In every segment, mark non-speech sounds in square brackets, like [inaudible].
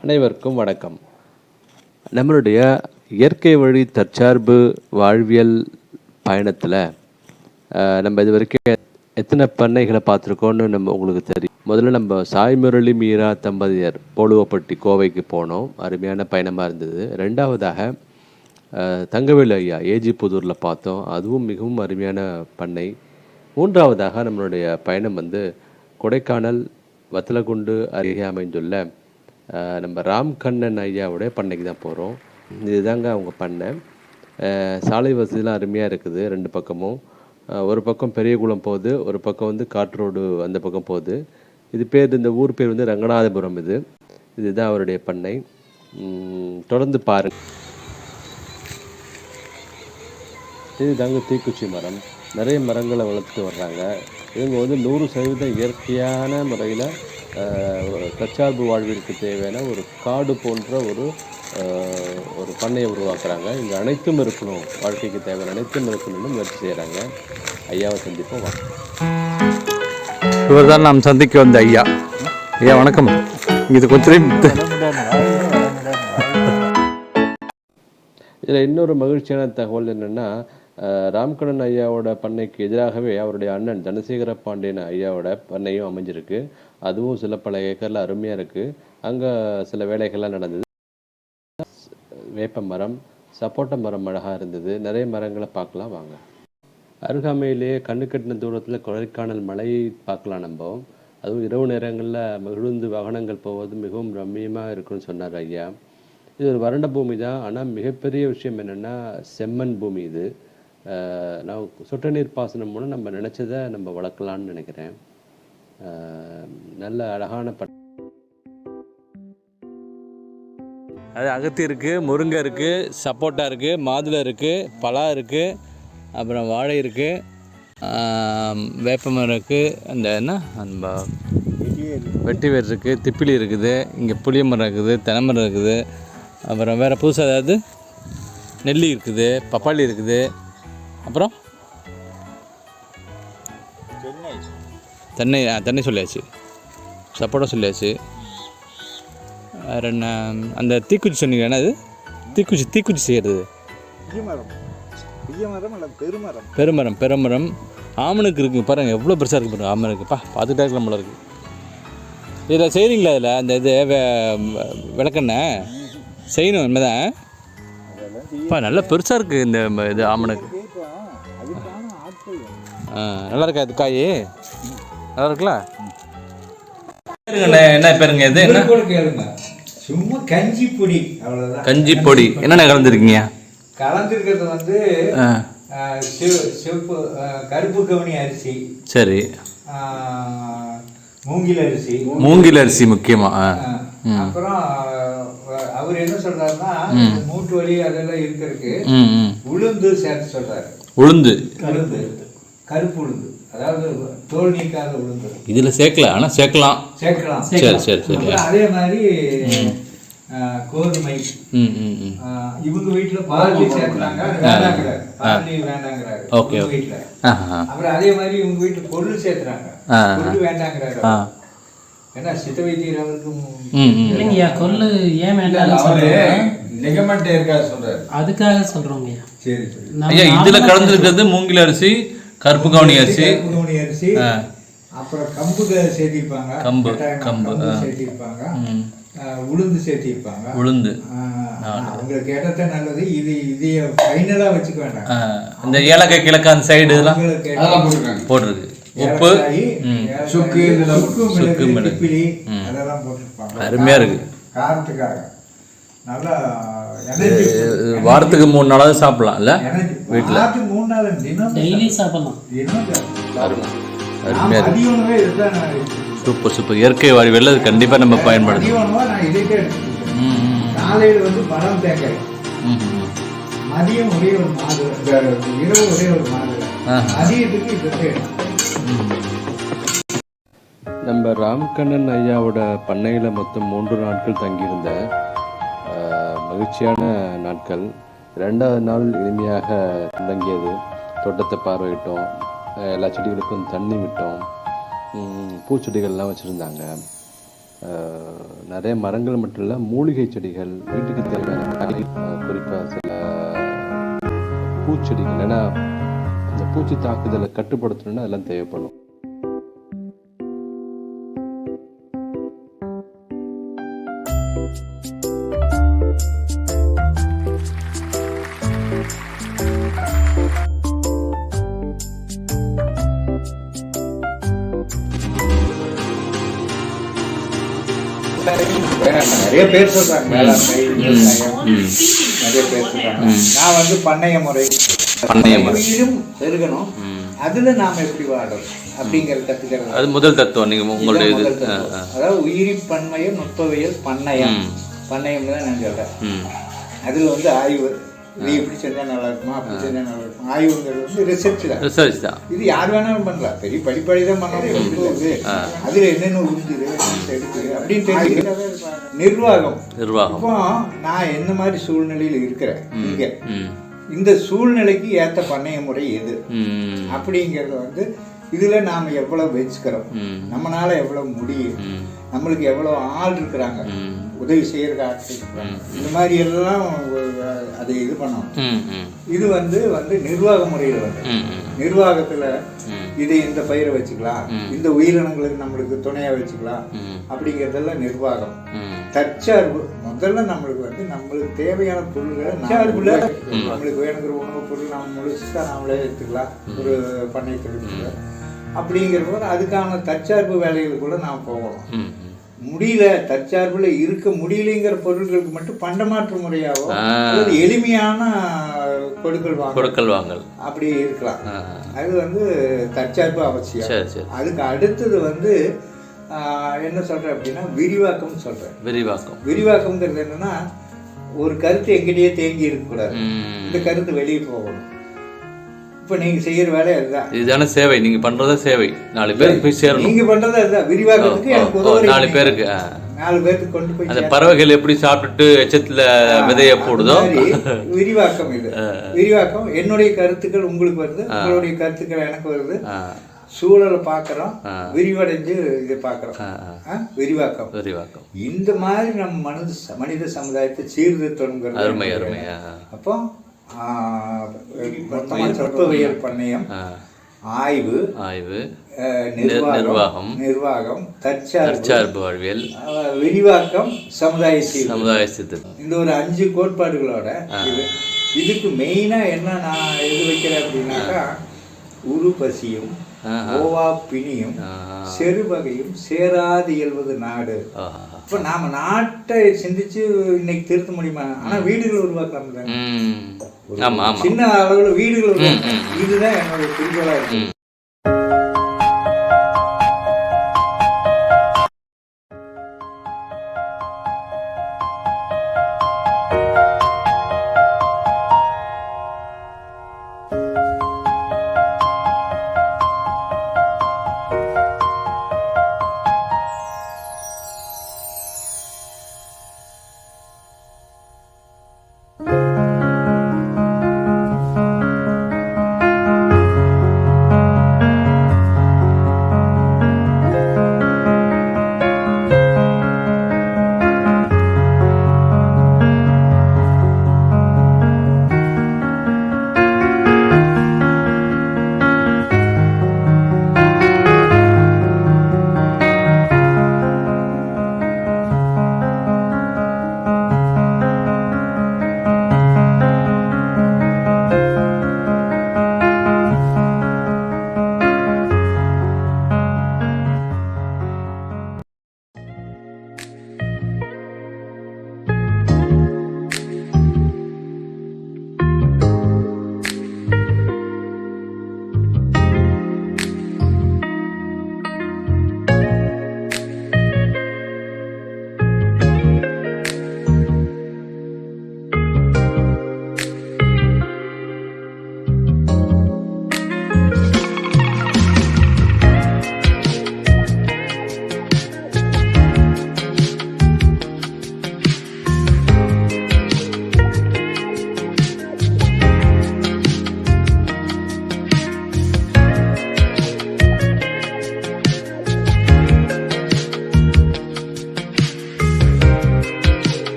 அனைவருக்கும் வணக்கம். நம்மளுடைய இயற்கை வழி தற்சார்பு வாழ்வியல் பயணத்தில் நம்ம இது வரைக்கும் எத்தனை பண்ணைகளை பார்த்துருக்கோன்னு நம்ம உங்களுக்கு தெரியும். முதல்ல நம்ம சாய் முரளி மீரா தம்பதியர் போலுவப்பட்டி கோவைக்கு போனோம். அருமையான பயணமாக இருந்தது. ரெண்டாவதாக தங்கவேலு ஐயா ஏஜி புதூரில் பார்த்தோம். அதுவும் மிகவும் அருமையான பண்ணை. மூன்றாவதாக நம்மளுடைய பயணம் வந்து கொடைக்கானல் வத்தலகுண்டு அருகே அமைந்துள்ள நம்ம நம்ம ராம்கண்ணன் ஐயாவுடைய பண்ணைக்கு தான் போகிறோம் இதுதாங்க அவங்க பண்ணை. சாலை வசதிலாம் அருமையாக இருக்குது ரெண்டு பக்கமும். ஒரு பக்கம் பெரியகுளம் போகுது ஒரு பக்கம் வந்து காட்டு ரோடு அந்த பக்கம் போகுது. இது பேர் இந்த ஊர் பேர் வந்து ரங்கநாதபுரம் இது. இதுதான் அவருடைய பண்ணை. தொடர்ந்து பாருங்க. இது தாங்க தீக்குச்சி மரம். நிறைய மரங்களை வளர்த்து வர்றாங்க. இவங்க வந்து நூறு சதவீதம் இயற்கையான முறையில் தற்சார்பு வாழ்விற்கு தேவையான ஒரு காடு போன்ற ஒரு ஒரு பண்ணையை உருவாக்குறாங்க. இங்கே அனைத்தும் இருக்கணும். வாழ்க்கைக்கு தேவையான அனைத்தும் இருக்கணும்னு முயற்சி செய்கிறாங்க ஐயாவை சந்திப்போம். வாங்க இவர் தான் நாம் சந்திக்க வந்த ஐயா. ஐயா வணக்கம். இது கொஞ்சம் இதில் இன்னொரு மகிழ்ச்சியான தகவல் என்னென்னா ராம்கண்ணன் ஐயாவோட பண்ணைக்கு எதிராகவே அவருடைய அண்ணன் தனசேகர பாண்டியன் ஐயாவோட பண்ணையும் அமைஞ்சிருக்கு. அதுவும் சில பல ஏக்கரில் அருமையாக இருக்குது அங்கே சில வேலைகள்லாம் நடந்தது. வேப்ப மரம் சப்போட்டா மரம் அழகாக இருந்தது. நிறைய மரங்களை பார்க்கலாம் வாங்க. அருகாமையிலேயே கண்ணு கட்டின தூரத்தில் கொடைக்கானல் மலையை பார்க்கலாம் நம்ம. அதுவும் இரவு நேரங்களில் மகிழ்ந்து வாகனங்கள் போவது மிகவும் ரம்மியமாக இருக்குன்னு சொன்னார் ஐயா. இது ஒரு வறண்ட பூமி தான். ஆனால் மிகப்பெரிய விஷயம் என்னென்னா செம்மண் பூமி இது. அஹ் நான் சொட்டு நீர் பாசனம் மூலம் நம்ம நினச்சதை நம்ம வளர்க்கலான்னு நினைக்கிறேன். நல்ல அழகான பட் அது அகத்தி இருக்குது முருங்கை இருக்குது சப்போட்டா இருக்குது மாதுளை இருக்குது பலா இருக்குது அப்புறம் வாழை இருக்குது வேப்பமரம் இருக்குது அந்த என்ன? அந்த வெட்டி வேர் இருக்குது திப்பிலி இருக்குது இங்கே புளிய மரம் இருக்குது தென்னை இருக்குது அப்புறம் வேறு புதுசாக ஏதாவது நெல்லி இருக்குது பப்பாளி இருக்குது அப்புறம் தென்னை தென்னை சொல்லியாச்சு. சப்போட்டா சொல்லியாச்சு. வேறு என்ன அந்த தீக்குச்சி சொன்னீங்க என்னது தீக்குச்சி தீக்குச்சி செய்கிறது பெருமரம்? பெருமரம் பெருமரம். ஆமனுக்கு இருக்குங்க பாருங்க எவ்வளோ பெருசாக இருக்கு பாருங்க ஆமனுக்கு பா பார்த்துட்டே இருக்கலாம் போல இருக்கு. இதில் செய்கிறீங்களா இதில்? அந்த இது விளக்கெண்ணெய்? செய்யணும் இனிமேதான். பா நல்லா பெருசாக இருக்குது இந்த இது ஆமனுக்கு. ஆ நல்லா இருக்கா இது காய்? நல்லா இருக்குல்ல? என்ன பேருங்க இது? என்ன? கூட கேளுங்க. சும்மா கஞ்சி பொடி அவ்வளவுதான். கஞ்சி பொடி என்னென்ன கலந்துருக்கீங்க? கலந்துருக்கிறது வந்து சிவப்பு கருப்பு கவனி அரிசி சரி. ஆஹ், மூங்கில் அரிசி. மூங்கில் அரிசி ஆஹ், அப்புறம் அவர் என்ன சொல்றாருன்னா மூட்டு வலி அதெல்லாம் இருக்கிறதுக்கு உளுந்து சேர்த்து சொல்றாரு. உளுந்து. உளுந்து கருப்பு உளுந்து. அதாவது தோல் நீக்காத உளுந்து. இதில் சேர்க்கல ஆனால் சேர்க்கலாம். சேர்க்கலாம். சரி சரி சரி அதே மாதிரி கோதுமை. இவங்க வீட்டுல பார்லி அது வேண்டாங்கிறாரு. பார்லி வேண்டாங்கிறாரு. ஓகே. வீட்டுல ஆஹா அப்புறம் அதே மாதிரி இவங்க வீட்டுல கொள்ளு சேர்த்துறாங்க ஆ. கொள்ளு வேண்டாங்கிறாரு. ஏன்னா சித்த வைத்தியர் அவருக்கு இல்லைங்கய்யா கொள்ளு ஏன் வேண்டாம்னு சொல்றோம் லிகமெண்ட் இருக்கா சொல்றாரு. அதுக்காக சொல்றோங்கய்யா. சரி சரி. ஐயா இதில் கலந்துருக்கிறது மூங்கில் அரிசி கருப்பு கவுனி அரிசி. கருப்பு கவுனி அரிசி. அப்புறம் கம்பு சேர்த்திருப்பாங்க. கம்பு, கம்பு. சேர்த்திருப்பாங்க. உளுந்து சேர்த்திருப்பாங்க. உளுந்து. ஆ, அவங்களுக்கு கேட்டத நல்லது? இது இதைய ஃபைனலா வச்சுக்க வேண்டாம். இந்த ஏலக்காய் கிழக்கு அந்த சைடு இதெல்லாம் போட்டிருக்கு. உப்பு. சுக்கு சுக்கு மிளகு. அதெல்லாம் போட்டிருப்பாங்க. அருமையா இருக்கு. காரத்துக்காக. நல்லா வாரத்துக்கு மூணு நாளாவது சாப்பிடலாம் இல்ல? வீட்டில் வாரத்துக்கு மூணு நாள் தினம் டெய்லி சாப்பிடலாம். தினம் சாப்பிடலாம். அருமை. நான் அருமையா இருக்கு. Super super. இயற்கை வாழ்வியல் அது கண்டிப்பாக நம்ம பயன்படுத்தணும் மதிய உணவா நான் இதையே எடுத்துக்கிட்டேன். ம் ம் காலையில வந்து பழம் தேங்காய். ம் ம் மதியம் ஒரே ஒரு மாதுளை இந்த இரவு ஒரே ஒரு மாதுளை ஆஹா. மதியத்துக்கு இதை எடுத்துக்கிட்டேன். நம்ம ராம்கண்ணன் ஐயாவோட பண்ணையில் மொத்தம் மூன்று நாட்கள் தங்கியிருந்த அஹ், மகிழ்ச்சியான நாட்கள். ரெண்டாவது நாள் இனிமையாக தொடங்கியது தோட்டத்தை பார்வையிட்டோம். எல்லா செடிகளுக்கும் தண்ணி விட்டோம். பூச்செடிகள்லாம் வச்சுருந்தாங்க. நிறைய மரங்கள் மட்டும் இல்லை மூலிகை செடிகள் வீட்டுக்கு தேவையான குறிப்பாக சில பூச்செடிகள். ஏன்னா அந்த பூச்சி தாக்குதலை கட்டுப்படுத்தணும்னா அதெல்லாம் தேவைப்படும். நிறைய பேர் சொல்றாங்க வேளாண்மை நிறைய பேர் சொல்றாங்க. நான் வந்து பண்ணைய முறை. பண்ணைய முறை. உயிரும் பெருகணும். அதுல நாம எப்படி வாழணும் அப்படிங்கறது கத்துக்கிறது அது முதல் தத்துவம் நீங்கள் உங்களுடைய இது. அதாவது உயிரி பன்மையம் நுட்பவியல் பண்ணையம். பண்ணையம் தான் நான் சொல்றேன். அதுல வந்து ஆய்வு. இது இப்படி செஞ்சா நல்லா இருக்குமா? அப்படி செஞ்சா நல்லா இருக்குமா ஆய்வுங்கிறது வந்து ரிசர்ச் தான். ரிசர்ச் தான். இது யார் வேணாலும் பண்ணலாம். பெரிய படிப்படி தான் பண்ணணும் அதுல என்னென்ன உறிஞ்சுது எடுக்குது அப்படின்னு தெரிஞ்சுக்கிட்டாவே நிர்வாகம். நிர்வாகம். இப்போ நான் என்ன மாதிரி சூழ்நிலையில் இருக்கிறேன்? இங்க. இந்த சூழ்நிலைக்கு ஏத்த பண்ணைய முறை எது? அப்படிங்கறத வந்து இதுல நாம எவ்வளவு வச்சுக்கிறோம்? ம். நம்மனால எவ்வளவு முடியும். நம்மளுக்கு எவ்வளவு ஆள் இருக்கிறாங்க. உதவி செய்யறதுக்கு ஆட்கள். இந்த மாதிரி எல்லாம் அதை இது பண்ணணும். இது வந்து வந்து நிர்வாக முறையில் வந்து நிர்வாகத்துல. இது இந்த பயிரை வச்சுக்கலாம். இந்த உயிரினங்களுக்கு நம்மளுக்கு துணையா வச்சுக்கலாம். அப்படிங்கறதெல்லாம் நிர்வாகம். தற்சார்பு முதல்ல நம்மளுக்கு வந்து நம்மளுக்கு தேவையான பொருள்களை தற்சார்புல. நம்மளுக்கு வேணுங்கிற உணவுப் பொருள் நம்ம முழுசா நாமளே எடுத்துக்கலாம். ஒரு பண்ணை தொழிலுக்குள்ள அப்படிங்கிற போது அதுக்கான தற்சார்பு வேலைகள் கூட நாம் போகணும் முடியல தற்சார்புல இருக்க முடியலைங்கிற பொருட்களுக்கு மட்டும் பண்டமாற்று. அல்லது எளிமையான கொடுக்கல் வாங்க கொடுக்கல் வாங்கல். அப்படி இருக்கலாம். அது வந்து தற்சார்பு அவசியம். அதுக்கு அடுத்தது வந்து என்ன சொல்றேன் அப்படின்னா விரிவாக்கம் சொல்றேன். விரிவாக்கம். விரிவாக்கம்ங்கிறது என்னன்னா ஒரு கருத்து எங்கிட்டயே தேங்கி இருக்கக்கூடாது. இந்த கருத்து வெளியே போகணும். இப்போ நீங்க செய்யற வேலை அதுதான். இதுதானே சேவை. நீங்க பண்றதே சேவை. நாலு பேருக்கு போய் சேரணும். நீங்க பண்றது அதுதான். விரிவாக்கத்துக்கு ஓ, எனக்கு நாலு. பேருக்கு. நாலு பேருக்கு கொண்டு போய் அந்த பறவைகள் எப்படி சாப்பிட்டுட்டு எச்சத்துல விதைய போடுதோ? விரிவாக்கம் இது. விரிவாக்கம். என்னுடைய கருத்துக்கள் உங்களுக்கு வருது. உங்களுடைய கருத்துக்கள் எனக்கு வருது. சூழலை பார்க்குறோம். விரிவடைஞ்சு இதை பார்க்குறோம். விரிவாக்கம். விரிவாக்கம். இந்த மாதிரி நம்ம மனித மனித சமுதாயத்தை சீர்திருத்தணுங்கிறது அருமை அருமை. ஆ, அப்போ சொற்பவியல் பண்ணையம். ஆய்வு ஆய்வு நிர்வாகம் நிர்வாகம். தற்சார்பு வாழ்வியல் விரிவாக்கம் சமுதாய சமுதாய இந்த ஒரு அஞ்சு கோட்பாடுகளோட இது இதுக்கு மெயினா என்ன நான் எது வைக்கிறேன் அப்படின்னாக்கா உரு பசியும் ஓவா பிணியும் செருவகையும் சேராது இயல்வது நாடு. இப்போ நாம நாட்டை சிந்திச்சு இன்னைக்கு திருத்த முடியுமா? ஆனா வீடுகள் உருவாக்கலாம் ம். ஆமா ஆமா. சின்ன அளவுல வீடுகள் இதுதான் என்னோட குறிக்கோளா இருக்கு.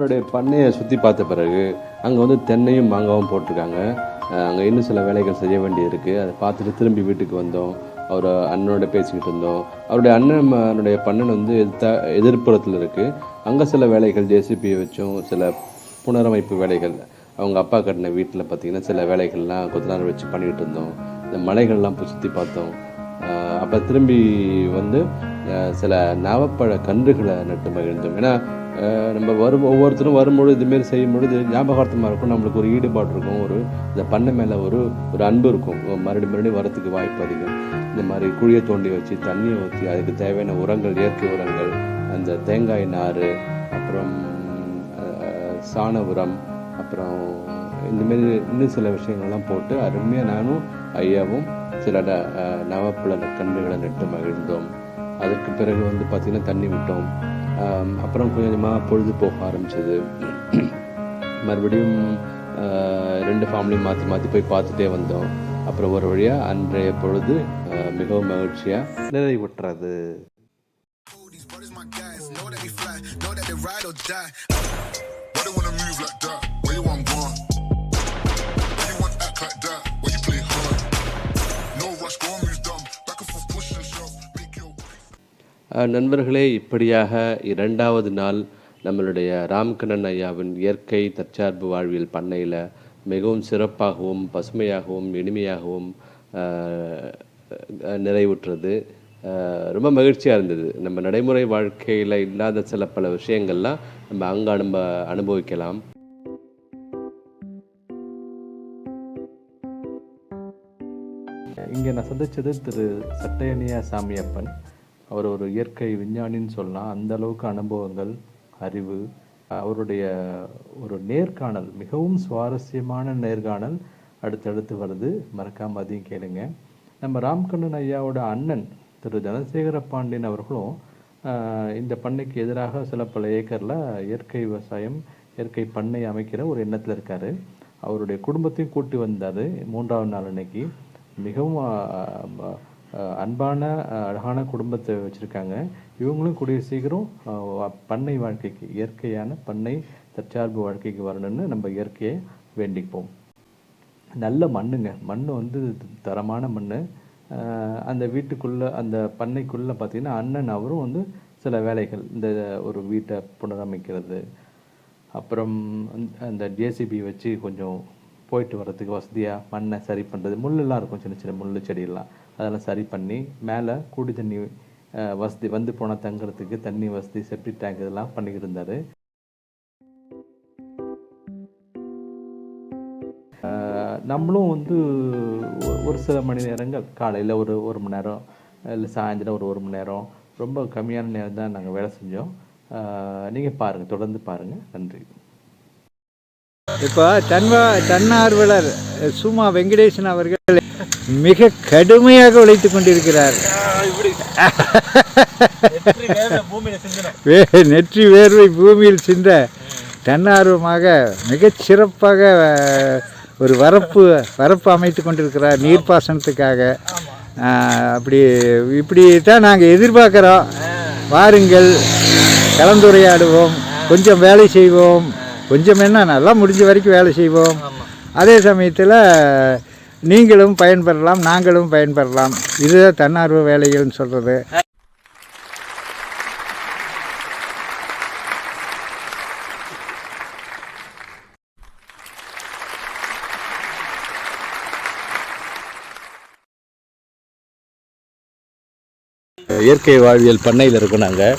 அவருடைய பண்ணையை சுற்றி பார்த்த பிறகு அங்கே வந்து தென்னையும் மாங்காவும் போட்டிருக்காங்க. அங்கே இன்னும் சில வேலைகள் செய்ய வேண்டியது இருக்குது அதை பார்த்துட்டு திரும்பி வீட்டுக்கு வந்தோம். அவர் அண்ணனோட பேசிக்கிட்டு இருந்தோம். அவருடைய அண்ணன் அவருடைய பண்ணன் வந்து எதிர்த்த எதிர்ப்புறத்தில் இருக்குது அங்கே சில வேலைகள் ஜேசிபியை வச்சும் சில புனரமைப்பு வேலைகள் அவங்க அப்பா கட்டின வீட்டில் பார்த்திங்கன்னா சில வேலைகள்லாம் கொத்தனார் வச்சு பண்ணிக்கிட்டு இருந்தோம். இந்த மலைகள்லாம் போய் சுற்றி பார்த்தோம். அப்போ திரும்பி வந்து சில நவப்பழ கன்றுகளை நட்டு மகிழ்ந்தோம். ஏன்னா நம்ம வரும் ஒவ்வொருத்தரும் வரும்பொழுது இதுமாரி செய்யும்பொழுது ஞாபகார்த்தமாக இருக்கும். நம்மளுக்கு ஒரு ஈடுபாடு இருக்கும் ஒரு இந்த பண்ணை மேலே ஒரு ஒரு அன்பு இருக்கும். மறுபடியும் மறுபடியும் வரத்துக்கு வாய்ப்பு அதிகம். இந்த மாதிரி குழியை தோண்டி வச்சு தண்ணியை ஊற்றி அதுக்கு தேவையான உரங்கள் இயற்கை உரங்கள் அந்த தேங்காய் நார் அப்புறம் சாண உரம் அப்புறம் இந்தமாரி இன்னும் சில விஷயங்கள்லாம் போட்டு அருமையாக நானும் ஐயாவும் சில நவப்புல கன்றுகளை நட்டு மகிழ்ந்தோம். அதுக்கு பிறகு வந்து பார்த்திங்கன்னா தண்ணி விட்டோம். அப்புறம் கொஞ்சம் கொஞ்சமாக பொழுது போக ஆரம்பிச்சது. மறுபடியும் ரெண்டு ஃபேமிலியும் மாற்றி மாற்றி போய் பார்த்துட்டே வந்தோம். அப்புறம் ஒரு வழியாக அன்றைய பொழுது மிகவும் மகிழ்ச்சியாக நிறைவுற்றது நண்பர்களே இப்படியாக இரண்டாவது நாள் நம்மளுடைய ராம்கண்ணன் ஐயாவின் இயற்கை தற்சார்பு வாழ்வியல் பண்ணையில் மிகவும் சிறப்பாகவும் பசுமையாகவும் இனிமையாகவும் நிறைவுற்றது. ரொம்ப மகிழ்ச்சியாக இருந்தது. நம்ம நடைமுறை வாழ்க்கையில் இல்லாத சில பல விஷயங்கள்லாம் நம்ம அங்கே அனுப அனுபவிக்கலாம். இங்கே நான் சந்தித்தது திரு சட்டையனியா சாமியப்பன். அவர் ஒரு இயற்கை விஞ்ஞானின்னு சொல்லலாம். அந்த அளவுக்கு அனுபவங்கள் அறிவு அவருடைய ஒரு நேர்காணல் மிகவும் சுவாரஸ்யமான நேர்காணல் அடுத்தடுத்து வருது. மறக்காம அதையும் கேளுங்க. நம்ம ராம்கண்ணன் ஐயாவோட அண்ணன் திரு தனசேகர பாண்டியன் அவர்களும் இந்த பண்ணைக்கு எதிராக சில பல ஏக்கரில் இயற்கை விவசாயம் இயற்கை பண்ணை அமைக்கிற ஒரு எண்ணத்தில் இருக்கார். அவருடைய குடும்பத்தையும் கூட்டி வந்தார் மூன்றாவது நாள் அன்னைக்கு. மிகவும் அன்பான அழகான குடும்பத்தை வச்சுருக்காங்க. இவங்களும் கூடிய சீக்கிரம் பண்ணை வாழ்க்கைக்கு இயற்கையான பண்ணை தற்சார்பு வாழ்க்கைக்கு வரணும்னு நம்ம இயற்கையை வேண்டிப்போம். நல்ல மண்ணுங்க. மண் வந்து தரமான மண் அந்த வீட்டுக்குள்ளே அந்த பண்ணைக்குள்ளே பார்த்தீங்கன்னா அண்ணன் அவரும் வந்து சில வேலைகள் இந்த ஒரு வீட்டை புனரமைக்கிறது. அப்புறம் அந்த- அந்த ஜேசிபி வச்சு கொஞ்சம் போயிட்டு வர்றதுக்கு வசதியாக மண்ணை சரி பண்ணுறது முள்ளெல்லாம் இருக்கும் சின்ன சின்ன முள் செடியெல்லாம். அதெல்லாம் சரி பண்ணி மேலே கூடி தண்ணி வசதி வந்து போனால் தங்குறதுக்கு தண்ணி வசதி செப்டிக் டேங்க் இதெல்லாம் பண்ணிக்கிட்டு இருந்தார். நம்மளும் வந்து ஒரு சில மணி நேரங்கள் காலையில் ஒரு ஒரு மணி நேரம் இல்லை சாயந்தரம் ஒரு ஒரு மணி நேரம் ரொம்ப கம்மியான நேரம் தான் நாங்கள் வேலை செஞ்சோம். நீங்கள் பாருங்கள் தொடர்ந்து பாருங்கள் நன்றி. இப்போ தன்வா தன்னார்வலர் சுமா வெங்கடேசன் அவர்கள் மிக கடுமையாக உழைத்து கொண்டிருக்கிறார். வே- நெற்றி வேர்வை பூமியில் சிந்த தன்னார்வமாக மிகச் சிறப்பாக ஒரு வரப்பு வரப்பு அமைத்து கொண்டிருக்கிறார் நீர்ப்பாசனத்துக்காக. அப்படி இப்படி தான் நாங்கள் எதிர்பார்க்குறோம். வாருங்கள் கலந்துரையாடுவோம் கொஞ்சம் வேலை செய்வோம். கொஞ்சம் என்ன நல்லா முடிஞ்ச வரைக்கும் வேலை செய்வோம். அதே சமயத்தில் நீங்களும் பயன்பெறலாம் நாங்களும் பயன்பெறலாம். இதுதான் தன்னார்வ வேலைகள்னு சொல்கிறது இயற்கை வாழ்வியல் பண்ணையில் இருக்கோம் நாங்கள்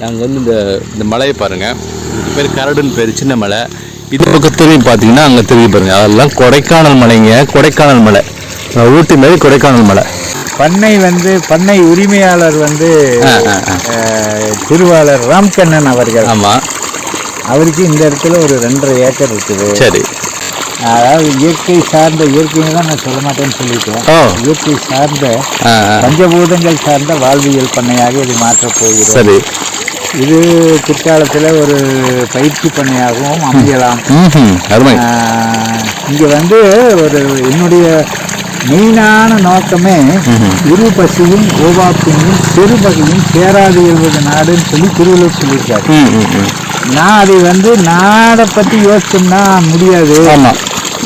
நாங்கள் வந்து இந்த இந்த மலையை பாருங்கள் இது பேர் கரடுன்னு பேர் சின்ன மலை. இது பக்கம் திரும்பி பார்த்தீங்கன்னா அங்கே திரும்பி பாருங்க. அதெல்லாம் கொடைக்கானல் மலைங்க. கொடைக்கானல் மலை. ஊட்டி மாதிரி கொடைக்கானல் மலை. பண்ணை வந்து பண்ணை உரிமையாளர் வந்து திருவாளர் ராம்கண்ணன் அவர்கள். ஆமாம் அவருக்கு இந்த இடத்துல ஒரு ரெண்டரை ஏக்கர் இருக்குது. சரி. அதாவது இயற்கை சார்ந்த இயற்கையை தான் நான் சொல்ல மாட்டேன்னு சொல்லிட்டேன். இயற்கை சார்ந்த. பஞ்சபூதங்கள் சார்ந்த வாழ்வியல் பண்ணையாக இது மாற்றப் போகிறோம் சரி. இது பிற்காலத்தில் ஒரு பயிற்சி பண்ணையாகவும் அமையலாம். இங்கே வந்து ஒரு என்னுடைய மெயினான நோக்கமே இரு பசியும் ஓவாப்பினையும் பெருபகையும் சேராது எழுவது நாடுன்னு சொல்லி திருவள்ளுவர் சொல்லியிருக்காரு. நான் அதை வந்து நாடை பற்றி யோசிச்சோம்னா முடியாது.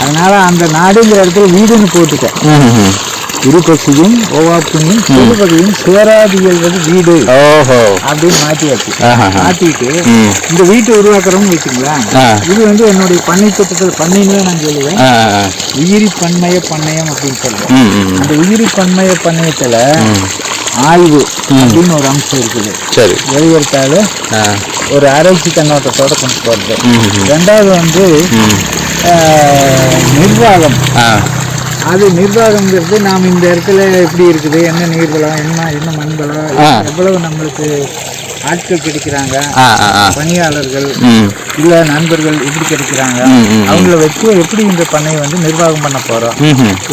அதனால அந்த நாடுங்கிற இடத்துல வீடுன்னு போட்டுட்டேன். இருபசியும் ஓவாப்புனியும் சிறுபகையும் சேராதியல்வது வீடு ஓஹோ அப்படின்னு மாற்றியாச்சு. மாற்றிட்டு. இந்த வீட்டை உருவாக்குறோம்னு வச்சுங்களேன் ஆ. இது வந்து என்னுடைய பண்ணை திட்டத்தில் பண்ணைன்னு நான் சொல்லுவேன். உயிரி பன்மய பண்ணையம் அப்படின்னு ம். அந்த உயிரி பன்மய பண்ணையத்துல ஆய்வு அப்படின்னு ஒரு அம்சம் இருக்குது சரி வெளியெடுத்தால ஆ. ஒரு ஆராய்ச்சி கண்ணோட்டத்தோட கொண்டு ம். ரெண்டாவது வந்து நிர்வாகம். அது நிர்வாகம்ங்கிறது நாம் இந்த இடத்துல எப்படி இருக்குது என்ன நீர்வளம் என்ன என்ன மண்வளம். எவ்வளவு நம்மளுக்கு ஆட்கள் கிடைக்கிறாங்க. பணியாளர்கள். இல்ல நண்பர்கள் எப்படி கிடைக்கிறாங்க. அவங்கள வச்சு எப்படி இந்த பண்ணையை வந்து நிர்வாகம் பண்ண போறோம்.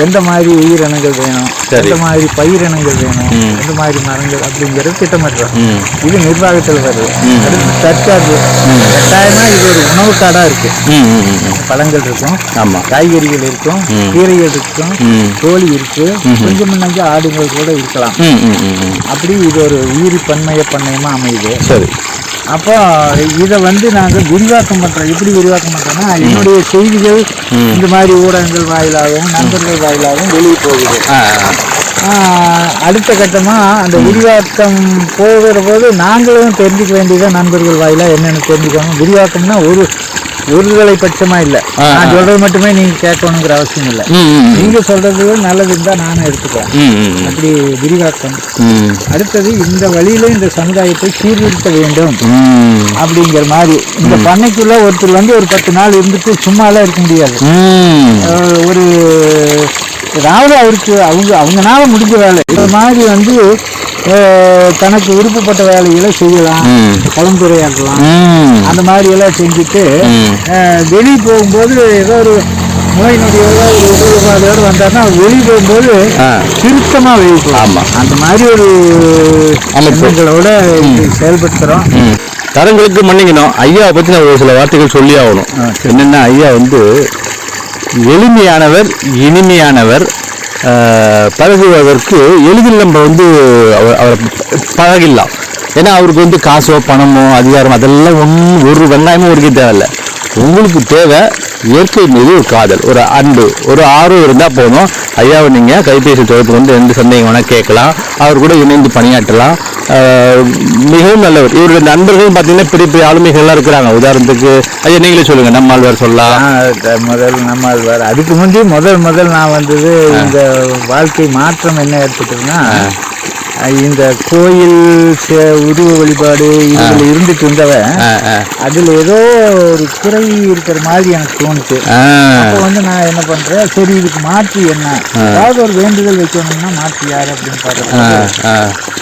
எந்த மாதிரி உயிரினங்கள் வேணும். எந்த மாதிரி பயிரினங்கள் வேணும். எந்த மாதிரி மரங்கள் அப்படிங்கிறது திட்டமிடுறோம். இது நிர்வாகத்தில் வருது அடுத்து தற்காப்பு கட்டாயமா இது ஒரு உணவு காடா இருக்கு. பழங்கள் இருக்கும் காய்கறிகள் இருக்கும். கீரைகள் இருக்கும். கோழி இருக்கு கொஞ்சம் நஞ்சம் ஆடுகள் கூட இருக்கலாம். அப்படி இது ஒரு உயிரி பன்மைய பண்ணையமா அமையுது சரி. அப்போ இதை வந்து நாங்கள் விரிவாக்கம் பண்ணுறோம் எப்படி விரிவாக்கம் பண்ணுறோம்னா என்னுடைய செய்திகள் இந்த மாதிரி ஊடகங்கள் வாயிலாகவும் நண்பர்கள் வாயிலாகவும் வெளியே போகுது. அடுத்த கட்டமாக அந்த விரிவாக்கம் போகிற போது நாங்களும் தெரிஞ்சுக்க வேண்டியது நண்பர்கள் வாயிலாக என்னென்னு தெரிஞ்சுக்கணும். விரிவாக்கம்னா ஒரு ஒருதலை பட்சமாக இல்லை. நான் சொல்கிறது மட்டுமே நீங்கள் கேட்கணுங்கிற அவசியம் இல்லை. ம், ம், நீங்கள் சொல்கிறது நல்லது இருந்தால் நானும் எடுத்துக்கிறேன். அப்படி விரிவாக்கம். அடுத்தது இந்த வழியில இந்த சமுதாயத்தை சீர்திருத்த வேண்டும். அப்படிங்கிற மாதிரி. இந்த பண்ணைக்குள்ள ஒருத்தர் வந்து ஒரு பத்து நாள் இருந்துட்டு சும்மாலாம் இருக்க முடியாது. ஒரு ஏதாவது அவருக்கு அவங்க அவங்கனால முடிஞ்ச வேலை. இந்த மாதிரி வந்து தனக்கு விருப்பப்பட்ட வேலைகளை செய்யலாம் ம். குளந்துரையாக்கலாம் ம். அந்த மாதிரி எல்லாம் செஞ்சுட்டு வெளியே போகும்போது ஏதோ ஒரு நோய் நொடியோட ஒரு உடல் உபாதையோடு வந்தாருன்னா வெளியே போகும்போது ஆ. திருத்தமா வெளியே போகலாம் ஆமா. அந்த மாதிரி ஒரு அமைப்பு. எண்ணங்களோட இது செயல்படுத்துறோம் ம். தரங்களுக்கு மன்னிக்கணும் ஐயாவை பற்றி நான் ஒரு சில வார்த்தைகள் சொல்லி ஆகணும் என்னென்னா ஐயா வந்து எளிமையானவர் இனிமையானவர் பழகுவதற்கு எளிதில் நம்ம வந்து அவர் அவரை பழகிடலாம். ஏன்னா அவருக்கு வந்து காசோ பணமோ அதிகாரம் அதெல்லாம் ஒன்றும் ஒரு வெங்காயமும் ஒருக்கே தேவையில்ல. உங்களுக்கு தேவை இயற்கை மீது ஒரு காதல் ஒரு அன்பு ஒரு ஆர்வம் இருந்தால் போதும். ஐயாவை நீங்கள் கைபேசி தொடர்பு வந்து எந்த சந்தேகம் வேணால் கேட்கலாம். அவர் கூட இணைந்து பணியாற்றலாம். மிகவும் நல்லவர். இவருடைய நண்பர்கள் பார்த்தீங்கன்னா பெரிய பெரிய ஆளுமைகள்லாம் இருக்கிறாங்க. உதாரணத்துக்கு ஐயா நீங்களே சொல்லுங்கள் நம்மாழ்வார் சொல்லலாம். முதல் நம்ம வர அதுக்கு முந்தி முதல் முதல் நான் வந்தது இந்த வாழ்க்கை மாற்றம் என்ன அஹ் இந்த கோயில் சே- உருவ வழிபாடு இதில் இருந்துட்டு இருந்தவன். அதில் ஏதோ ஒரு குறை இருக்கிற மாதிரி எனக்கு தோணுச்சு. அப்போ வந்து நான் என்ன பண்றேன்? சரி இதுக்கு மாற்று என்ன? ஏதாவது ஒரு வேண்டுதல் வைக்கணும்னா மாற்று யார் அப்படின்னு பார்க்குறேன்.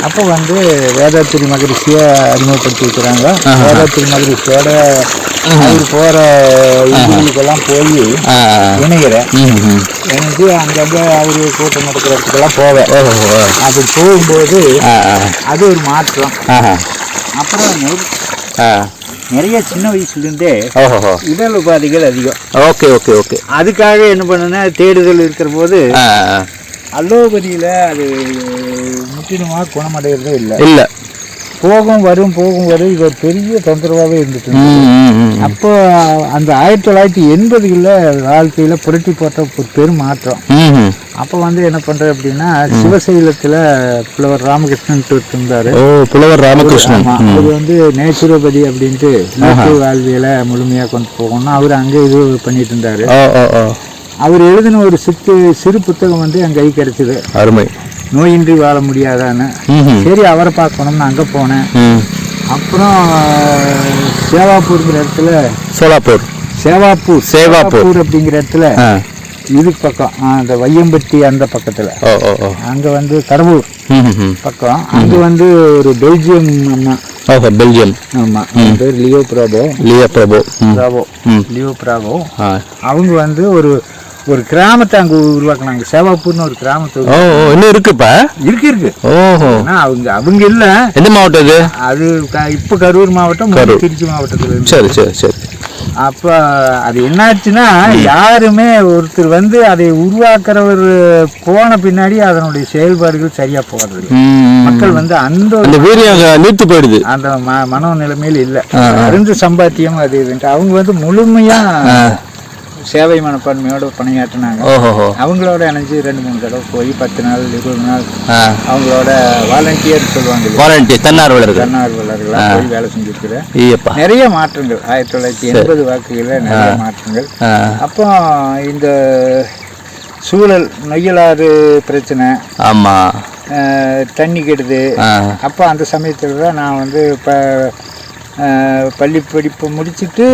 அப்போ வந்து வேதாத்திரி மகரிஷியை அறிமுகப்படுத்தி வைக்கிறாங்க வேதாத்திரி மகரிஷியோட அவர் போகிற இதுகளுக்கெல்லாம் போய். இணைகிறேன். எனக்கு அங்கங்கே அவர் கூட்டம் நடக்கிற இடத்துக்கெல்லாம் போவேன் அப்படி போகும்போது ஆ. அது ஒரு மாற்றம். அப்புறம். நிறைய சின்ன வயசுலேருந்தே உடல் உபாதைகள் அதிகம் ஓகே ஓகே ஓகே அதுக்காக என்ன பண்ணுன்னா தேடுதல் இருக்கிற போது. அலோபதியில் அது முற்றிலுமாக குணமடைகிறதே இல்லை இல்ல போகும் வரும் போகும் வரும் இது ஒரு பெரிய தொந்தரவாகவே ம். அப்போ அந்த ஆயிரத்தி தொள்ளாயிரத்தி எண்பதுகளில் வாழ்க்கையில் புரட்டி போட்ட ஒரு பெரும் மாற்றம். அப்போ வந்து என்ன பண்ணுறது அப்படின்னா சிவசைலத்தில் புலவர் ராமகிருஷ்ணன் இருந்தார் ஓ புலவர் ராமகிருஷ்ணன். அவர் வந்து நேச்சுரோபதி அப்படின்ட்டு இயற்கை வாழ்வியலை முழுமையாக கொண்டு போகணும்னு அவர் அங்கே இது பண்ணிட்டு இருந்தார். அவர் எழுதின ஒரு சித்து சிறு புத்தகம் வந்து என் கை கிடைச்சிது. அருமை. நோயின்றி வாழ முடியாதான்னு. சரி அவரை பார்க்கணும்னு அங்கே போனேன். அப்புறம் சேவாப்பூர்ங்கிற இடத்துல சோலாப்பூர். சேவாப்பூர் சேவாப்பூர். அப்படிங்கிற இடத்துல ஆ இது பக்கம் அந்த வையம்பட்டி அந்த பக்கத்தில். அங்கே வந்து கடவுர். பக்கம். அங்கே வந்து ஒரு பெல்ஜியம் அம்மா. ஓஹோ பெல்ஜியம். ஆமாம் பேர் லியோ பிராபோ லியா பிரபு ம். Leo Bravo. ஆ. அவங்க வந்து ஒரு ஒரு கிராமத்தை அங்கே உருவாக்குனாங்க. சேவாப்பூர்னு ஒரு கிராமத்தை ஓ இன்னும் இருக்குப்பா இருக்கு இருக்கு. ஓஹோ. அவங்க அவங்க இல்லை. எந்த மாவட்டம் அது க- இப்போ கரூர் மாவட்டம். திருச்சி மாவட்டத்தில் சரி சரி சரி. அப்போ அது என்னாச்சுன்னா யாருமே ஒருத்தர் வந்து அதை உருவாக்குறவர் போன பின்னாடி அதனுடைய செயல்பாடுகள் சரியா போகிறது. மக்கள் வந்து அந்த நீர்த்து போயிடுது. அந்த மனோ நிலைமையில் இல்லை. அருந்து சம்பாத்தியம் அது இதுன்ட்டு. அவங்க வந்து முழுமையா சேவை மனப்பான்மையோட பணியாற்றினாங்க. அவங்களோட இணைஞ்சு ரெண்டு மூணு தடவை போய் பத்து நாள் இருபது நாள் அவங்களோட வாலண்டியர் சொல்லுவாங்க? வாலண்டியர் தன்னார்வலர்கள். தன்னார்வலர்களா போய் வேலை செஞ்சிருக்கிறேன் நிறைய மாற்றங்கள். ஆயிரத்தி தொள்ளாயிரத்தி எண்பது வாக்குகளில் நிறைய மாற்றங்கள். அப்போ இந்த சூழல் நொய்யலாறு பிரச்சனை ஆமா. அஹ், தண்ணி கெடுது. அப்போ அந்த சமயத்தில் தான் நான் வந்து இப்போ பள்ளி படிப்பு முடிச்சுட்டு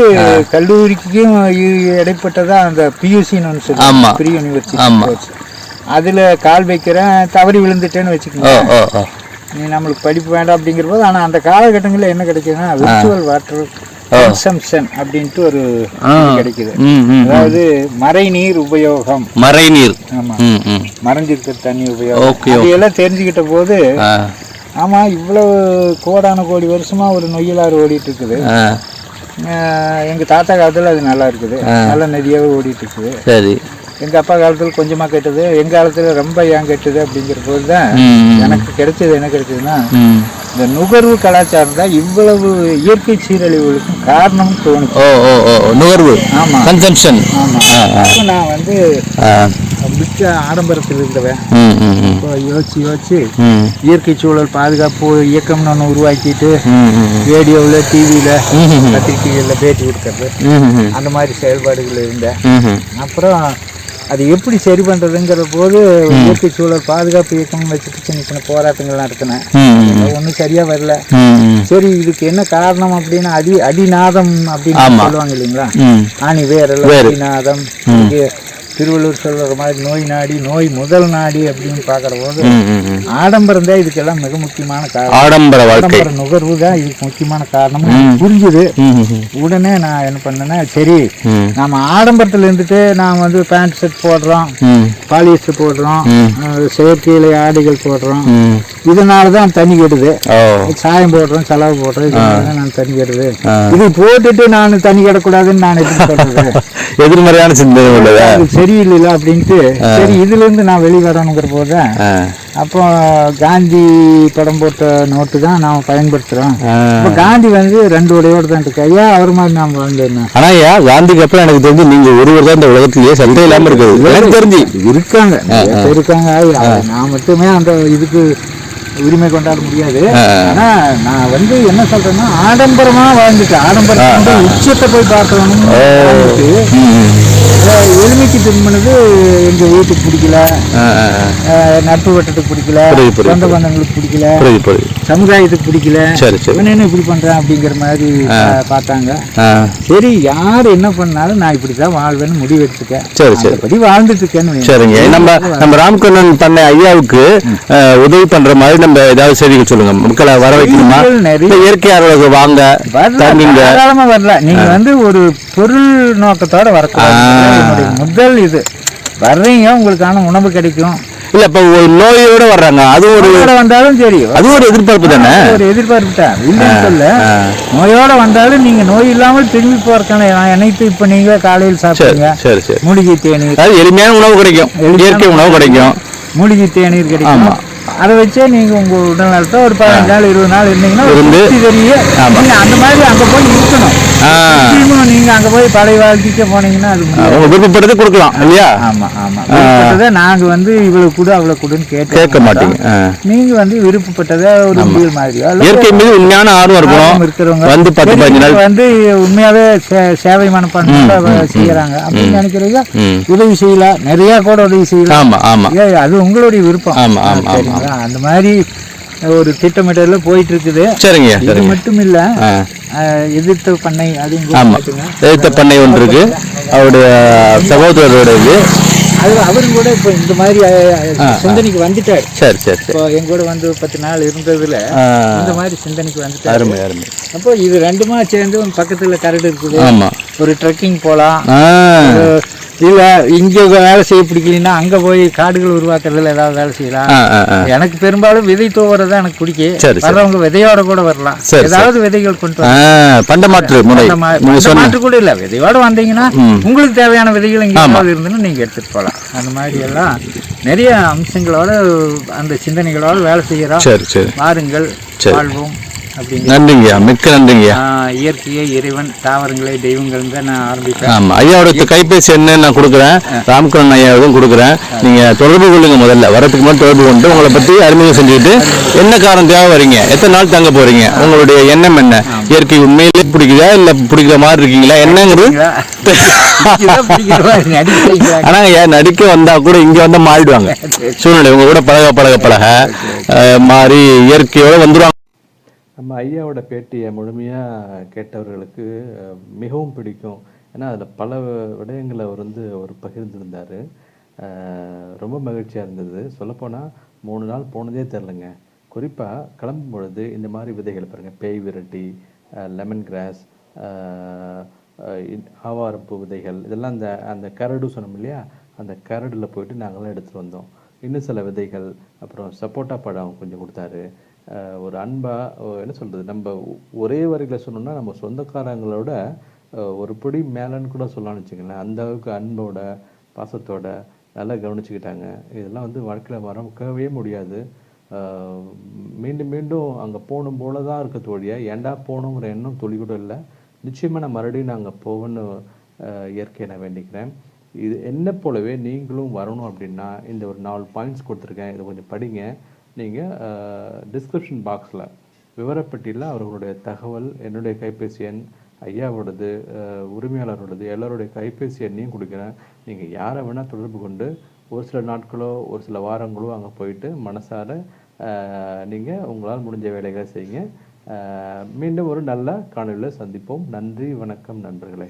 கல்லூரிக்கும் இ- இடைப்பட்டதா அந்த பியூசின்னு ஒன்று. சொல்லுவாங்க. ப்ரீ யூனிவர்சிட்டி அதில் கால் வைக்கிறேன் தவறி விழுந்துட்டேன்னு வச்சுக்கோங்க. நீ நம்மளுக்கு படிப்பு வேண்டாம் அப்படிங்கிற போது ஆனால் அந்த காலகட்டங்களில் என்ன கிடைக்குதுன்னா விர்ச்சுவல் வாட்டர் கன்சம்ஷன் அப்படின்ட்டு ஒரு கிடைக்குது. அதாவது மறைநீர் உபயோகம். மறைநீர் ஆமா. ம் ம். மறைஞ்சிருக்கிற தண்ணி உபயோகம். அதையெல்லாம் தெரிஞ்சுக்கிட்ட போது ஆ ஆமா இவ்வளவு கோடான கோடி வருஷமா ஒரு நொய்யலாறு ஓடிட்டு இருக்குது ஆ அஹ் எங்க தாத்தா காலத்துல அது நல்லா இருக்குது. நல்ல நதியாவே ஓடிட்டு இருக்குது சரி. எங்க அப்பா காலத்துல கொஞ்சமா கெட்டது எங்க காலத்துல ரொம்ப ஏன் கெட்டது அப்படிங்கிற போது தான் எனக்கு கிடைச்சது என்ன கிடைச்சதுன்னா இந்த நுகர்வு கலாச்சாரம் தான் இவ்வளவு இயற்கை சீரழிவுகளுக்கும் காரணம் தோணுச்சு. ஓ ஓ ஓ நுகர்வு. ஆமா. கன்சம்ஷன் ஆமா. ஆ ஆ. அப்ப நான் வந்து மிக்க ஆடம்பரத்தில் இருந்தவன். இப்போ யோசிச்சு யோசிச்சு இயற்கை சூழல் பாதுகாப்பு இயக்கம்னு ஒன்று உருவாக்கிட்டு ரேடியோவில் டிவியில். பத்திரிகைகளில் பேட்டி கொடுக்கறது. அந்த மாதிரி செயல்பாடுகள் இருந்தேன். அப்புறம் அது எப்படி சரி பண்ணுறதுங்கிற போது இயற்கை சூழல் பாதுகாப்பு இயக்கம்னு வச்சுட்டு சின்ன சின்ன போராட்டங்கள் நடத்தினேன். ஒன்றும் சரியாக வரல. சரி இதுக்கு என்ன காரணம் அப்படின்னு அடி அடிநாதம் அப்படின்னு. சொல்லுவாங்க இல்லைங்களா? ஆணி வேர். அடிநாதம் திருவள்ளுவர் சொல்கிற மாதிரி நோய் நாடி நோய் முதல் நாடி அப்படின்னு பார்க்குற போது ஆடம்பரம் தான் இதுக்கெல்லாம் மிக முக்கியமான காரணம். ஆடம்பர ஆடம்பர நுகர்வு தான் இதுக்கு முக்கியமான காரணம். புரிஞ்சுது. உடனே நான் என்ன பண்ணேன்னா சரி நம்ம ஆடம்பரத்தில் இருந்துட்டு நாம் வந்து பேண்ட் ஷர்ட் போடுறோம் பாலிஸ்டர் போடுறோம் செயற்கையில ஆடைகள் போடுறோம். இதனால தான் தண்ணி கெடுது. சாயம் போடுறோம் செலவு போடுறோம் இதனால தான் நான் தண்ணி கெடுது. இது போட்டுட்டு நான் தண்ணி கெடக்கூடாதுன்னு நான் எப்படி சொல்றது? [laughs] எதிர்மறையான சிந்தனை உள்ளதா? அது சரியில்லைல அப்படின்ட்டு சரி இதுல இருந்து நான் வெளியே வரணுங்கிற போது தான் அப்போ காந்தி படம் போட்ட நோட்டு தான் நாம் பயன்படுத்துகிறோம். இப்போ காந்தி வந்து ரெண்டு உடையோடு தான் இருக்கு. ஐயா அவர் மாதிரி நாம் வாழ்ந்துருந்தேன் ஆனா ஐயா காந்திக்கு அப்புறம் எனக்கு தெரிஞ்சு நீங்க ஒருவர் தான் இந்த உலகத்திலேயே சண்டை இல்லாம இருக்குது. எனக்கு தெரிஞ்சு. இருக்காங்க. இருக்காங்க. நான் மட்டுமே அந்த இதுக்கு உரிமை கொண்டாட முடியாது. ஆனா நான் வந்து என்ன சொல்றேன்னா ஆடம்பரமா வாழ்ந்துட்டேன் ஆடம்பரம் உச்சத்தை போய் பார்க்கணும் எளிமைக்கு திரும்பினது எங்க வீட்டுக்கு பிடிக்கல. நட்பு வட்டத்துக்கு பிடிக்கல. சொந்த பந்தங்களுக்கு பிடிக்கல. சமுதாயத்துக்கு பிடிக்கல. இவன் என்ன இப்படி பண்றான் அப்படிங்கிற மாதிரி பார்த்தாங்க. சரி யார் என்ன பண்ணாலும் நான் இப்படி தான் வாழ்வேன்னு முடிவு எடுத்துட்டேன். சரி சரி. படி வாழ்ந்துட்டு இருக்கேன்னு. சரிங்க. நம்ம நம்ம ராம்கண்ணன் பண்ண ஐயாவுக்கு உதவி பண்ற மாதிரி நம்ம ஏதாவது செய்திகள் சொல்லுங்க. மக்களை வர வைக்கணுமா? செய்திகள் நிறைய இல்ல இயற்கை ஆர்வலர்கள் வாங்க வரல தங்கிங்க. தாராளமா வரல. நீங்க வந்து ஒரு பொருள் நோக்கத்தோட வரக்கூடாது. முதல் இது. வர்றீங்க உங்களுக்கான உணவு கிடைக்கும். இல்ல இப்ப ஒரு நோயோட வர்றாங்க. அது ஒரு வந்தாலும் சரி. அது ஒரு எதிர்பார்ப்பு தானே? ஒரு எதிர்பார்ப்பு தான். இல்லைன்னு சொல்ல நோயோட வந்தாலும் நீங்க நோய் இல்லாமல் திரும்பி போறதுக்கான அனைத்து இப்ப நீங்க காலையில் சாப்பிடுங்க சரி சரி. மூலிகை தேநீர். அதாவது எளிமையான உணவு கிடைக்கும். இயற்கை உணவு கிடைக்கும். மூலிகை தேநீர் கிடைக்கும். அதை வச்சே நீங்க உங்க உடல் நலத்தை ஒரு பதினஞ்சு நாள் இருபது நாள் இருந்தீங்கன்னா நீங்க அந்த மாதிரி அங்க போய் இருக்கணும். நீங்க அங்க போய் பழைய வாழ்க்கைக்கு போனீங்கன்னா அது விருப்பப்படுறது கொடுக்கலாம் இல்லையா? ஆமா ஆமா. விருப்பப்பட்டதை நாங்க வந்து இவ்வளவு கொடு அவ்வளவு கொடுன்னு கேட்க கேட்க மாட்டீங்க. நீங்க வந்து விருப்பப்பட்டதை ஒரு உண்டியல் மாதிரியோ இயற்கை மீது உண்மையான ஆர்வம் இருக்கணும் இருக்கிறவங்க வந்து பத்து பதினஞ்சு நாள். வந்து உண்மையாவே சேவை மனப்பான்மை செய்யறாங்க. அப்படின்னு நினைக்கிறீங்க. உதவி செய்யலாம் நிறைய கூட உதவி செய்யலாம் ஆமா ஆமா. அது உங்களுடைய விருப்பம். ஆமா, ஆமா, அந்த மாதிரி ஒரு திட்டமிடல போயிட்டு இருக்குது சரிங்க. இது மட்டும் இல்ல எதிர்த்த பண்ணை அதையும் ஆமா. எழுத்த பண்ணை ஒன்று இருக்கு. அவருடைய சகோதரரோட இது அது அவரு கூட இப்போ இந்த மாதிரி சிந்தனைக்கு வந்துட்டாரு. சரி சரி இப்போ எங்க கூட வந்து பத்து நாள் இருந்ததுல இந்த மாதிரி சிந்தனைக்கு வந்துட்டாரு. அருமை அருமை. அப்போ இது ரெண்டுமா சேர்ந்து பக்கத்துல கரடு இருக்குது. ஆமா. ஒரு ட்ரெக்கிங் போலாம். இல்லை இங்கே வேலை செய்ய பிடிக்கலன்னா அங்கே போய் காடுகள் உருவாக்குறதுல ஏதாவது வேலை செய்யலாம். எனக்கு பெரும்பாலும் விதை தூவுறது தான் எனக்கு பிடிக்கும். வர்றவங்க விதையோட கூட வரலாம். ஏதாவது விதைகள் கொண்டு பண்டமாற்று முறை. மாற்று கூட இல்லை. விதையோட வந்தீங்கன்னா உங்களுக்கு தேவையான விதைகள் இங்கே இருந்துன்னு நீங்கள் எடுத்துகிட்டு போகலாம் அந்த மாதிரி எல்லாம் நிறைய அம்சங்களோட அந்த சிந்தனைகளோட வேலை செய்கிறோம் சரி. வாழ்வோம். அப்படிங்க நன்றிங்கய்யா மிக்க நன்றிங்கய்யா. இயற்கையை இறைவன் தாவரங்களை தெய்வங்கள் தான் நான் ஆரம்பிப்பேன். ஆமா ஐயாவோட கைபேசி என்ன நான் கொடுக்குறேன். ராம்கரன் ஐயாவுக்கும் கொடுக்குறேன். நீங்க தொடர்பு கொள்ளுங்க முதல்ல. வரதுக்கு முன்னாடி தொடர்பு கொண்டு உங்களை பத்தி அறிமுகம் செஞ்சுக்கிட்டு என்ன காரணம் தேவை வரீங்க? எத்தனை நாள் தங்க போறீங்க? உங்களுடைய எண்ணம் என்ன? இயற்கை உண்மையிலே பிடிக்குதா இல்ல பிடிக்கிற மாதிரி இருக்கீங்களா? என்னங்கிறது இதான் பிடிக்கிறதா இருக்கு, நடிக்கிறீங்களா? ஆனா ஏன் நடிக்க வந்தா கூட இங்க வந்து மாறிடுவாங்க. சூழ்நிலை உங்க கூட பழக பழக பழக மாறி இயற்கையோட வந்துருவாங்க. நம்ம ஐயாவோட பேட்டியை முழுமையாக கேட்டவர்களுக்கு மிகவும் பிடிக்கும். ஏன்னா அதில் பல விடயங்களை அவர் வந்து அவர் பகிர்ந்திருந்தார். ரொம்ப மகிழ்ச்சியாக இருந்தது. சொல்லப்போனால் மூணு நாள் போனதே தெரிலங்க குறிப்பாக கிளம்பும் பொழுது இந்த மாதிரி விதைகள் பாருங்கள் பேய் விரட்டி லெமன் கிராஸ் ஆவாரப்பூ விதைகள் இதெல்லாம் அந்த அந்த கரடு சொன்னோம் இல்லையா? அந்த கரடில் போயிட்டு நாங்களாம் எடுத்துகிட்டு வந்தோம். இன்னும் சில விதைகள் அப்புறம் சப்போட்டா பழம் கொஞ்சம் கொடுத்தாரு. ஒரு அன்பாக என்ன சொல்கிறது நம்ம ஒரே வரையில் சொன்னோம்னா நம்ம சொந்தக்காரங்களோட ஒரு பிடி மேலன்னு கூட சொல்லலாம்னு வச்சுக்கோங்களேன். அந்த அளவுக்கு அன்போட பாசத்தோட நல்லா கவனிச்சுக்கிட்டாங்க. இதெல்லாம் வந்து வாழ்க்கையில் மறக்கவே முடியாது. மீண்டும் மீண்டும் அங்கே போகணும் போல தான் இருக்க தோழியா. ஏன்டா போகணுங்கிற எண்ணம் துளி கூட இல்லை. நிச்சயமாக நான் மறுபடியும் நான் அங்கே போகணும்னு இயற்கையை நான் வேண்டிக்கிறேன். இது என்ன போலவே நீங்களும் வரணும் அப்படின்னா இந்த ஒரு நாலு பாயிண்ட்ஸ் கொடுத்துருக்கேன். இதை கொஞ்சம் படிங்க. நீங்கள் டிஸ்கிரிப்ஷன் பாக்ஸில் விவரப்பட்டியில் அவர்களுடைய தகவல் என்னுடைய கைபேசி எண் ஐயாவோடது உரிமையாளரோடது எல்லாருடைய கைபேசி எண்ணையும் கொடுக்குறேன். நீங்கள் யாரை வேணால் தொடர்பு கொண்டு ஒரு சில நாட்களோ ஒரு சில வாரங்களோ அங்கே போயிட்டு மனசார நீங்கள் உங்களால் முடிஞ்ச வேலைகளை செய்யுங்க. மீண்டும் ஒரு நல்ல காணொலியில் சந்திப்போம். நன்றி வணக்கம் நண்பர்களே.